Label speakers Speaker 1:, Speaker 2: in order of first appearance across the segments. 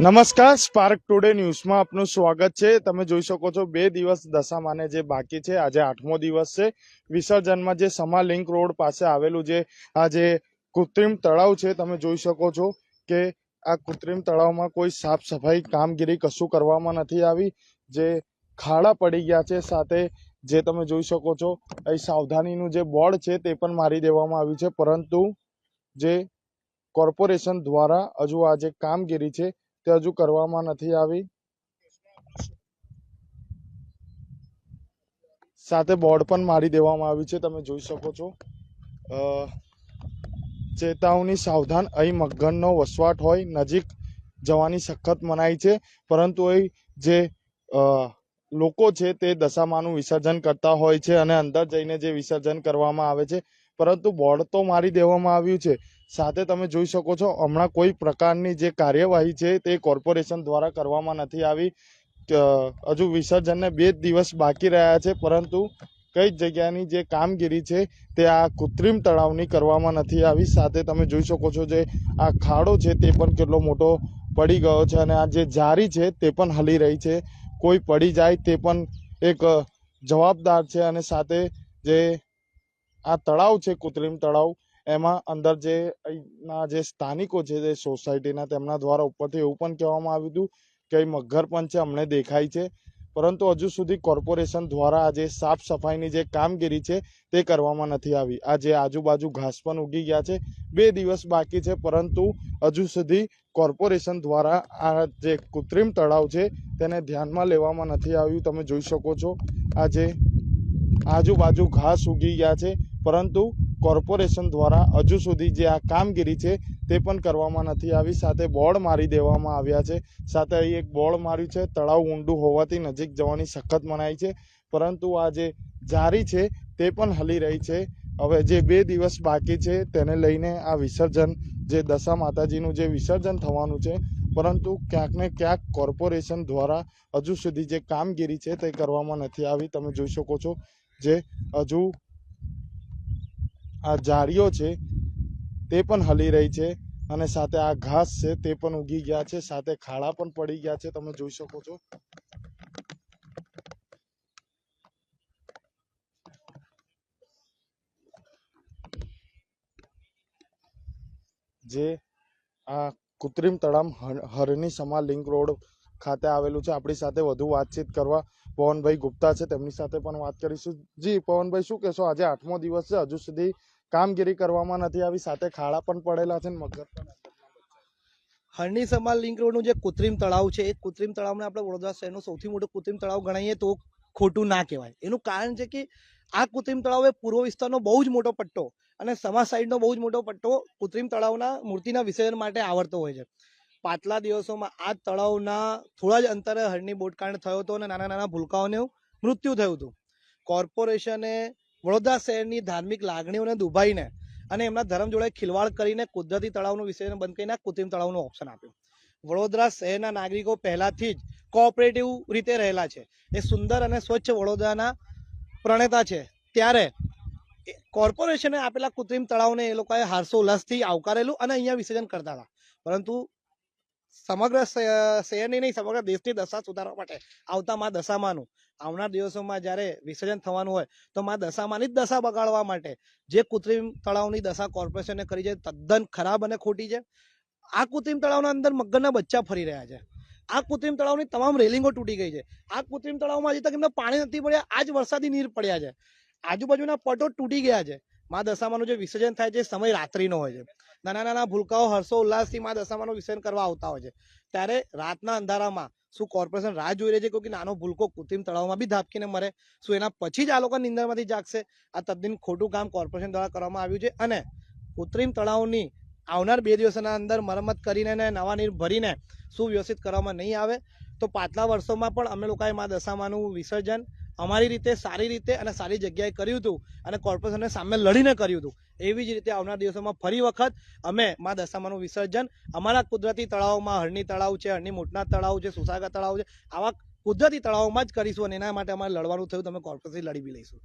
Speaker 1: નમસ્કાર spark today ન્યૂઝમાં આપનું સ્વાગત છે. તમે જોઈ શકો છો, બે દિવસ દશામાને જે બાકી છે, આજે આઠમો દિવસ છે. વિસર્જનમાં જે સમા લિંક રોડ પાસે આવેલું જે, આ જે કૃત્રિમ તળાવ છે, તમે જોઈ શકો છો કે આ કૃત્રિમ તળાવમાં કોઈ સાફ સફાઈ કામગીરી કશું કરવામાં નથી આવી. જે ખાડા પડી ગયા છે, સાથે જે તમે જોઈ શકો છો અહીં સાવધાનીનું જે બોર્ડ છે, તે પણ મારી દેવામાં આવ્યું છે. પરંતુ જે કોર્પોરેશન દ્વારા હજુ આ જે કામગીરી છે તે હજુ કરવામાં નથી આવી. સાથે બોર્ડ પણ મારી દેવામાં આવ્યું છે, તમે જોઈ શકો છો. ચેતાવણી સાવધાન, અહીં મગનનો વસવાટ હોય, નજીક જવાની સખત મનાઈ છે, પરંતુ અહીં જે લોકો છે તે દશામાનું વિસર્જન કરતા હોય છે અને અંદર જઈને જે વિસર્જન કરવામાં આવે છે. પરંતુ બોર્ડ તો મારી દેવામાં આવ્યું છે. સાથે તમે જોઈ શકો છો, હમણાં કોઈ પ્રકારની જે કાર્યવાહી છે તે કોર્પોરેશન દ્વારા કરવામાં નથી આવી. હજુ વિસર્જનને બે દિવસ બાકી રહ્યા છે, પરંતુ કઈ જગ્યાની જે કામગીરી છે તે આ કૃત્રિમ તળાવની કરવામાં નથી આવી. સાથે તમે જોઈ શકો છો જે આ ખાડો છે તે પણ કેટલો મોટો પડી ગયો છે અને આ જે જારી છે તે પણ હલી રહી છે. કોઈ પડી જાય તે પણ એક જવાબદાર છે અને સાથે જે આ તળાવ છે, કૃત્રિમ તળાવ એમાં અંદર જે અહીંના જે સ્થાનિકો છે, જે સોસાયટીના તેમના દ્વારા ઉપરથી એવું પણ કહેવામાં આવ્યું હતું કે મગર પણ છે, અમને દેખાય છે. પરંતુ હજુ સુધી કોર્પોરેશન દ્વારા આ જે સાફ સફાઈની જે કામગીરી છે, તે કરવામાં નથી આવી. આ જે આજુબાજુ ઘાસ પણ ઉગી ગયા છે, બે દિવસ બાકી છે, પરંતુ હજુ સુધી કોર્પોરેશન દ્વારા આ જે કૃત્રિમ તળાવ છે, તેને ધ્યાનમાં લેવામાં નથી આવ્યું. તમે જોઈ શકો છો, આ જે આજુબાજુ ઘાસ ઉગી ગયા છે, પરંતુ કોર્પોરેશન દ્વારા હજુ સુધી જે આ કામગીરી છે તે પણ કરવામાં નથી આવી. સાથે બોર્ડ મારી દેવામાં આવ્યા છે. સાથે અહીં એક બોર્ડ માર્યું છે, તળાવ ઊંડું હોવાથી નજીક જવાની સખત મનાઈ છે. પરંતુ આ જે જારી છે તે પણ હલી રહી છે. હવે જે બે દિવસ બાકી છે તેને લઈને આ વિસર્જન જે દશા માતાજીનું જે વિસર્જન થવાનું છે, પરંતુ ક્યાંક ને ક્યાંક કોર્પોરેશન દ્વારા હજુ સુધી જે કામગીરી છે તે કરવામાં નથી આવી. તમે જોઈ શકો છો જે હજુ આ ઝાડીઓ છે, તે પણ હલી રહી છે અને સાથે આ ઘાસ છે, તે પણ ઉગી ગયા છે, સાથે ખાડા પણ પડી ગયા છે, તમે જોઈ શકો છો. જે આ કૃત્રિમ હર- હરની સમા લિંક રોડ ખાતે આવેલું છે. આપણી સાથે વધુ વાતચીત કરવા પવનભાઈ ગુપ્તા છે. તેમની સાથે પણ વાત કરીશું. જી, પવનભાઈ, શું કહેશો? આજે આઠમો દિવસ છે. હજુ સુધી કામગીરી કરવામાં નથી આવી. સાથે ખાડા પણ પડેલા છે મગર
Speaker 2: હરણી સમાલ લિંક રોડનું જે કૃત્રિમ તળાવ છે, એ કૃત્રિમ તળાવને આપણે વડોદરા શહેરનું સૌથી મોટું કૃત્રિમ તળાવ ગણાવીએ તો ખોટું ના કહેવાય. એનું કારણ છે કે આ કૃત્રિમ તળાવ એ પૂર્વ વિસ્તારનો બહુ જ મોટો પટ્ટો અને સમા સાઈડનો બહુ જ મોટો પટ્ટો કૃત્રિમ તળાવના મૂર્તિના વિસર્જન માટે આવડતો હોય છે. પાછલા દિવસોમાં આ તળાવના થોડા જ અંતરે હરણી બોટકાંડ થયો હતો અને નાના નાના ભૂલકાઓને મૃત્યુ થયું હતું. કોર્પોરેશને વડોદરા શહેરની ધાર્મિક લાગણીઓને દુભાઈને અને એમના ધર્મ જોડે ખિલવાડ કરીને કુદરતી તળાવનું વિસર્જન બંધ કરીને કૃત્રિમ તળાવનું ઓપ્શન આપ્યું. વડોદરા શહેરના નાગરિકો પહેલાથી જ કોઓપરેટિવ રીતે રહેલા છે. એ સુંદર અને સ્વચ્છ વડોદરાના પ્રણેતા છે. ત્યારે કોર્પોરેશને આપેલા કૃત્રિમ તળાવને એ લોકોએ હારસો ઉલ્લાસથી આવકારેલું અને અહીંયા વિસર્જન કરતા હતા. પરંતુ સમગ્ર શહેરની નહીં, સમગ્ર દેશની દશા સુધારવા માટે આવતા માં દશામાનું. આવનાર દિવસોમાં જ્યારે વિસર્જન થવાનું હોય, તો માં દશામાની જ દશા બગાડવા માટે જે કૃત્રિમ તળાવની દશા કોર્પોરેશને કરી છે, તદ્દન ખરાબ અને ખોટી છે, આ કૃત્રિમ તળાવના અંદર મગરના બચ્ચા ફરી રહ્યા છે. આ કૃત્રિમ તળાવની તમામ રેલિંગો તૂટી ગઈ છે. આ કૃત્રિમ તળાવમાં હજી તક એમને પાણી નથી પડ્યા આજ વરસાદી નીર પડ્યા છે. આજુબાજુના પટો તૂટી ગયા છે. મા દશામાનું જે વિસર્જન થાય છે સમય રાત્રિનો હોય છે. નાના નાના ભૂલકાઓ હર્ષો ઉલ્લાસથી માં દશામાનું વિસર્જન કરવા આવતા હોય છે. ત્યારે રાતના અંધારામાં શું કોર્પોરેશન રાહ જોઈ રહી છે કે નાનો ભૂલકો કૃત્રિમ તળાવમાં બી ધાપકીને મરે? શું એના પછી જ આ લોકો નિંદરમાંથી જાગશે? આ તદ્દન ખોટું કામ કોર્પોરેશન દ્વારા કરવામાં આવ્યું છે અને કૃત્રિમ તળાવની આવનાર બે દિવસના અંદર મરમત કરીને ને નવા નીર ભરીને સુવ્યવસ્થિત કરવામાં નહીં આવે? તો પાછલા વર્ષોમાં પણ અમે લોકોએ મા દશામાનું વિસર્જન અમારી રીતે, સારી રીતે અને સારી જગ્યાએ કર્યું હતું અને કોર્પોરેશનને સામે લડીને કર્યું હતું. એવી જ રીતે આવનાર દિવસોમાં ફરી વખત અમે મા દશામાનું વિસર્જન, અમારા કુદરતી તળાવમાં હરણી તળાવ છે હરણી મોટના તળાવ છે સુસાગા તળાવ છે, આવા કુદરતી તળાવમાં જ કરીશું અને એના માટે અમારે લડવાનું થયું તમે કોર્પોરેશન લડી બી લઈશું.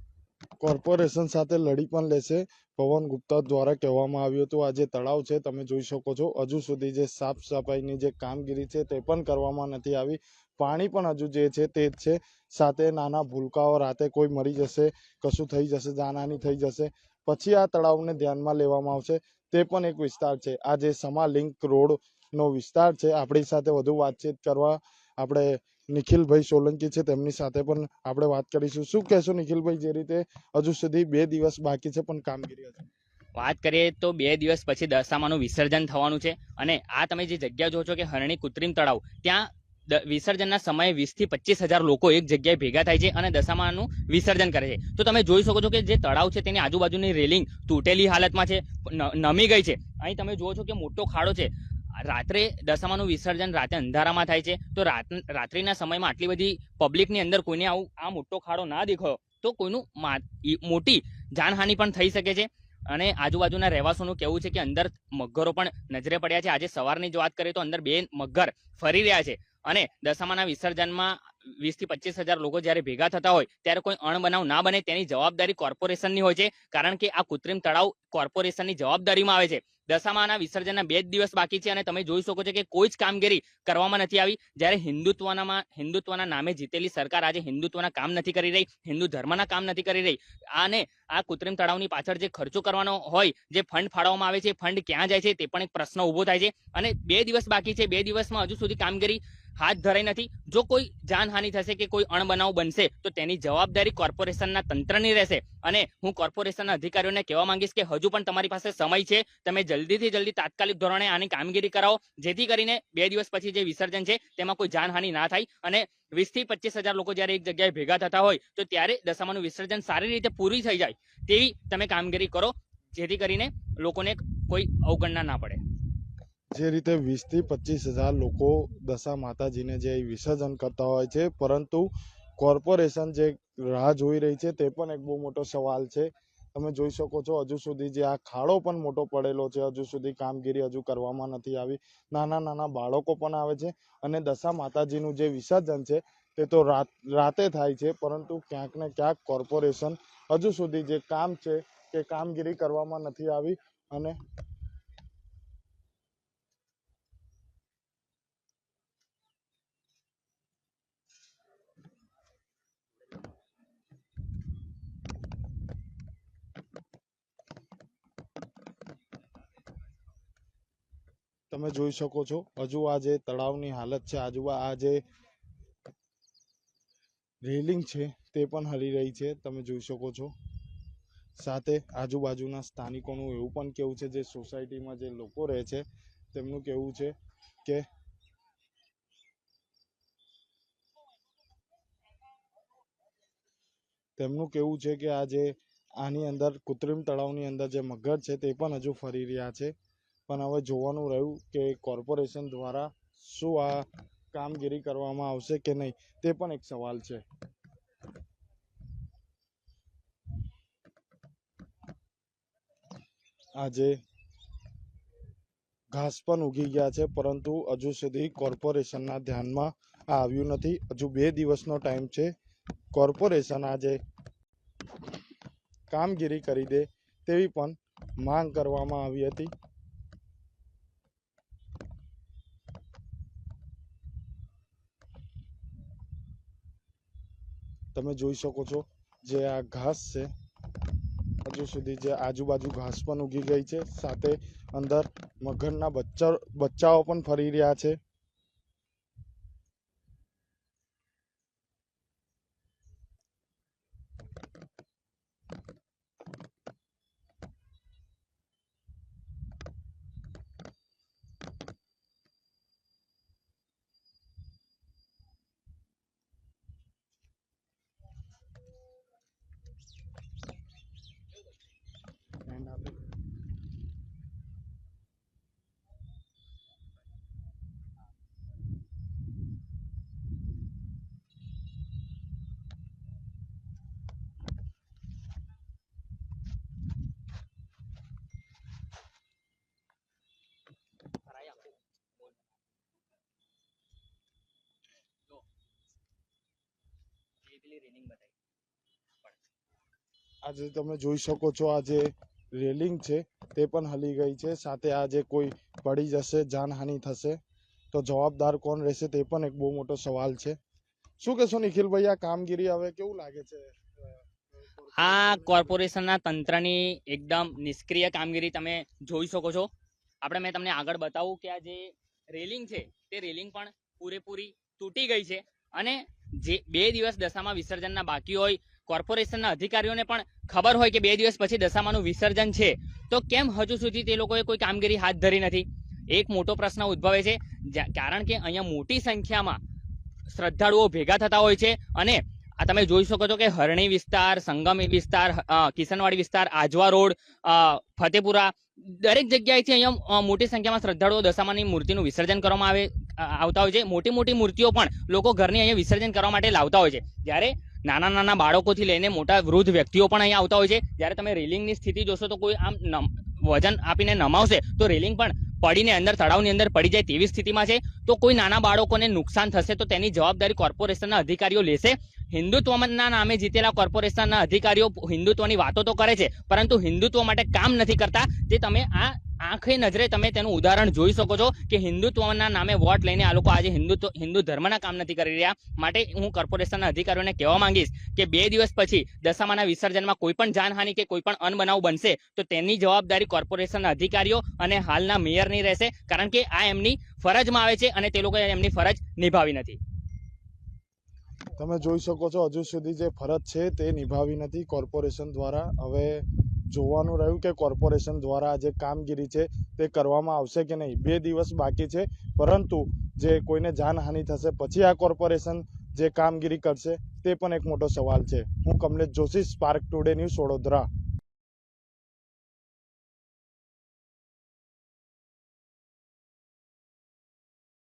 Speaker 1: કોર્પોરેશન સાથે લડી પણ લેશે, પવન ગુપ્તા દ્વારા કહેવામાં આવ્યું હતું. આ જે તળાવ છે, તમે જોઈ શકો છો. હજુ સુધી જે સાફ સફાઈની જે કામગીરી છે, તે પણ કરવામાં નથી આવી. પાણી પણ હજુ જે છે, તે જ છે. સાથે નાના ભૂલકાઓ, રાતે કોઈ મરી જશે, કશું થઈ જશે, જાનહાની થઈ જશે. પછી આ તળાવને ધ્યાનમાં લેવામાં આવશે. તે પણ એક વિસ્તાર છે. આ જે સમા લિંક રોડનો વિસ્તાર છે. આપણી સાથે વધુ વાતચીત કરવા આપણે નિખિલભાઈ સોલંકી છે, તેમની સાથે પણ આપણે વાત કરીશું. શું કહેશો નિખિલભાઈ, જે રીતે હજુ સુધી બે દિવસ બાકી છે, પણ કામગીરી હશે?
Speaker 3: વાત કરીએ તો બે દિવસ પછી દશામાનું વિસર્જન થવાનું છે અને આ તમે જે જગ્યા જો છો કે હરણી કૃત્રિમ તળાવ, ત્યાં વિસર્જનના સમયે વીસથી પચીસ હજાર લોકો એક જગ્યાએ ભેગા થાય છે અને દશામાનું વિસર્જન કરે છે. તો તમે જોઈ શકો છો કે જે તળાવ છે તેની આજુબાજુની રેલિંગ તૂટેલી હાલતમાં છે નમી ગઈ છે. અહીં તમે જુઓ છો કે મોટો ખાડો છે. રાત્રે દશામાનું વિસર્જન રાતે અંધારામાં થાય છે, તો રાત, રાત્રિના સમયમાં આટલી બધી પબ્લિકની અંદર કોઈને આવું, આ મોટો ખાડો ના દેખાયો, તો કોઈનું મોટી જાનહાનિ પણ થઈ શકે છે. અને આજુબાજુના રહેવાસીઓનું કહેવું છે કે અંદર મગરો પણ નજરે પડ્યા છે. આજે સવારની જ વાત કરીએ તો અંદર બે મગર ફરી રહ્યા છે. અને દશામાના વિસર્જનમાં વીસથી પચીસ હજાર લોકો જ્યારે ભેગા થતા હોય, ત્યારે કોઈ અણબનાવ ના બને તેની જવાબદારી કોર્પોરેશનની હોય છે. કારણ કે આ કૃત્રિમ તળાવ કોર્પોરેશનની જવાબદારીમાં આવે છે. દશામાના વિસર્જનના બે જ દિવસ બાકી છે અને તમે જોઈ શકો છો કે કોઈ જ કામગીરી કરવામાં નથી આવી. જ્યારે હિન્દુત્વના હિન્દુત્વના નામે જીતેલી સરકાર આજે હિન્દુત્વના કામ નથી કરી રહી, હિન્દુ ધર્મના કામ નથી કરી રહી. અને આ કૃત્રિમ તળાવની પાછળ જે ખર્ચો કરવાનો હોય, જે ફંડ ફાળવવામાં આવે છે, ફંડ ક્યાં જાય છે તે પણ એક પ્રશ્ન ઊભો થાય છે. અને બે દિવસ બાકી છે, બે દિવસમાં હજુ સુધી કામગીરી હાથ ધરાઈ નથી. જો કોઈ જાનહાનિ થશે કે કોઈ અણબનાવ બનશે, તો તેની જવાબદારી કોર્પોરેશનના તંત્રની રહેશે. અને હું કોર્પોરેશનના અધિકારીઓને કહેવા માંગીશ કે હજુ પણ તમારી પાસે સમય છે. તમે જલ્દીથી જલ્દી તાત્કાલિક ધોરણે આની કામગીરી કરાવો. જેથી કરીને બે દિવસ પછી જે વિસર્જન છે, તેમાં કોઈ જાનહાનિ ના થાય. અને વીસથી પચીસ હજાર લોકો જ્યારે એક જગ્યાએ ભેગા થતા હોય, તો ત્યારે દશામાનું વિસર્જન સારી રીતે પૂરી થઈ જાય. તેવી તમે કામગીરી કરો, જેથી કરીને લોકોને કોઈ અવગણના ના પડે.
Speaker 1: જે રીતે વીસથી પચીસ હજાર લોકો દશા માતાજીને જે વિસર્જન કરતા હોય છે, પરંતુ કોર્પોરેશન જે રાહ જોઈ રહી છે, તે પણ એક બહુ મોટો સવાલ છે. તમે જોઈ શકો છો, હજુ સુધી જે આ ખાડો પણ મોટો પડેલો છે, હજુ સુધી કામગીરી હજુ કરવામાં નથી આવી. નાના નાના બાળકો પણ આવે છે અને દશા માતાજીનું જે વિસર્જન છે, તે તો રાત, રાતે થાય છે, પરંતુ ક્યાંક ને ક્યાંક કોર્પોરેશન હજુ સુધી જે કામ છે, તે કામગીરી કરવામાં નથી આવી અને તમે જોઈ શકો છો. હજુ આ જે તળાવની હાલત છે, આજુ આ જે રેલિંગ છે, તે પણ હલી રહી છે, તમે જોઈ શકો છો. સાથે આજુબાજુના સ્થાનિકોનું એવું પણ કેવું છે, જે સોસાયટીમાં જે લોકો રહે છે, તેમનું કેવું છે કે તેમનું કેવું છે કે આ જે આની અંદર કૃત્રિમ તળાવની અંદર જે મગર છે, તે પણ હજુ ફરી રહ્યા છે. પણ હવે જોવાનું રહ્યું કે કોર્પોરેશન દ્વારા શું આ કામગીરી કરવામાં આવશે કે નહીં, તે પણ એક સવાલ છે. આજે ઘાસ પણ ઉગી ગયા છે, પરંતુ હજુ સુધી કોર્પોરેશનના ધ્યાનમાં આવ્યું નથી. હજુ બે દિવસનો ટાઈમ છે. કોર્પોરેશન આજે કામગીરી કરી દે તેવી પણ માંગ કરવામાં આવી હતી. તમે જોઈ શકો છો જે આ ઘાસ છે. હજુ સુધી જે આજુબાજુ ઘાસ પણ ઉગી ગઈ છે. સાથે અંદર મગરના બચ્ચા, બચ્ચાઓ પણ ફરી રહ્યા છે. પેલી રેલિંગ બતાવી. આજે તમે જોઈ શકો છો આજે રેલિંગ છે તે પણ હલી ગઈ છે. સાથે આજે કોઈ પડી જશે જાનહાનિ થશે. તો જવાબદાર કોણ રહેશે તે પણ એક બહુ મોટો સવાલ છે. શું કહેશો નિખિલભાઈ આ કામગીરી હવે કેવું લાગે છે?
Speaker 3: આ કોર્પોરેશનના તંત્રની એકદમ નિષ્ક્રિય કામગીરી તમે જોઈ શકો છો. આપણે મેં તમને આગળ બતાવું કે આ જે રેલિંગ છે તે રેલિંગ પણ પૂરેપૂરી તૂટી ગઈ છે. અને જે બે દિવસ દશામાં વિસર્જનના બાકી હોય, કોર્પોરેશનના અધિકારીઓને પણ ખબર હોય કે બે દિવસ પછી દશામાનું વિસર્જન છે. તો કેમ હજુ સુધી તે લોકોએ કોઈ કામગીરી હાથ ધરી નથી? એક મોટો પ્રશ્ન ઉદ્ભવે છે કારણ કે અહીંયા મોટી સંખ્યામાં શ્રદ્ધાળુઓ ભેગા થતા હોય છે અને આ તમે જોઈ શકો છો કે હરણી વિસ્તાર, સંગમ વિસ્તાર કિશનવાડી વિસ્તાર, આજવા રોડ ફતેપુરા દરેક જગ્યાએથી અહીંયા મોટી સંખ્યામાં શ્રદ્ધાળુઓ દશામાની મૂર્તિનું વિસર્જન કરવામાં આવે આવતા હોય છે. મોટી મોટી મૂર્તિઓ પણ લોકો ઘરની અહીંયા વિસર્જન કરવા માટે લાવતા હોય છે. જ્યારે નાના નાના બાળકોથી લઈને મોટા વૃદ્ધ વ્યક્તિઓ પણ અહીંયા આવતા હોય છે. જ્યારે તમે રેલિંગની સ્થિતિ જોશો તો કોઈ આમ વજન આપીને નમાવશે તો રેલિંગ પણ પડીને અંદર, તળાવની અંદર પડી જાય તેવી સ્થિતિમાં છે. તો કોઈ નાના બાળકોને નુકસાન થશે તો તેની જવાબદારી કોર્પોરેશનના અધિકારીઓ લેશે. હિન્દુત્વના નામે જીતેલા કોર્પોરેશનના અધિકારીઓ હિન્દુત્વની વાતો તો કરે છે, પરંતુ હિન્દુત્વ માટે કામ નથી કરતા. તે તમે આ આંખે નજરે તમે તેનું ઉદાહરણ જોઈ શકો છો કે હિન્દુત્વના નામે વોટ લઈને આ લોકો આજે હિન્દુત્વ, હિન્દુ ધર્મના કામ નથી કરી રહ્યા. માટે હું કોર્પોરેશનના અધિકારીઓને કહેવા માંગીશ કે બે દિવસ પછી દશામાના વિસર્જનમાં કોઈ પણ જાનહાનિ કે કોઈ પણ અનબનાવ બનશે તો તેની જવાબદારી કોર્પોરેશનના અધિકારીઓ અને હાલના મેયરની રહેશે. કારણ કે આ એમની ફરજમાં આવે છે અને તે લોકોએ એમની ફરજ નિભાવી નથી.
Speaker 1: તમે જોઈ શકો છો, હજુ સુધી જે ફરજ છે તે નિભાવી નથી કોર્પોરેશન દ્વારા. હવે જોવાનું રહ્યું કે કોર્પોરેશન દ્વારા જે કામગીરી છે તે કરવામાં આવશે કે નહીં. બે દિવસ બાકી છે, પરંતુ જે કોઈને જાનહાનિ થશે, પછી આ કોર્પોરેશન જે કામગીરી કરશે તે પણ એક મોટો સવાલ છે. હું Kamlesh Joshi spark today news Vadodara.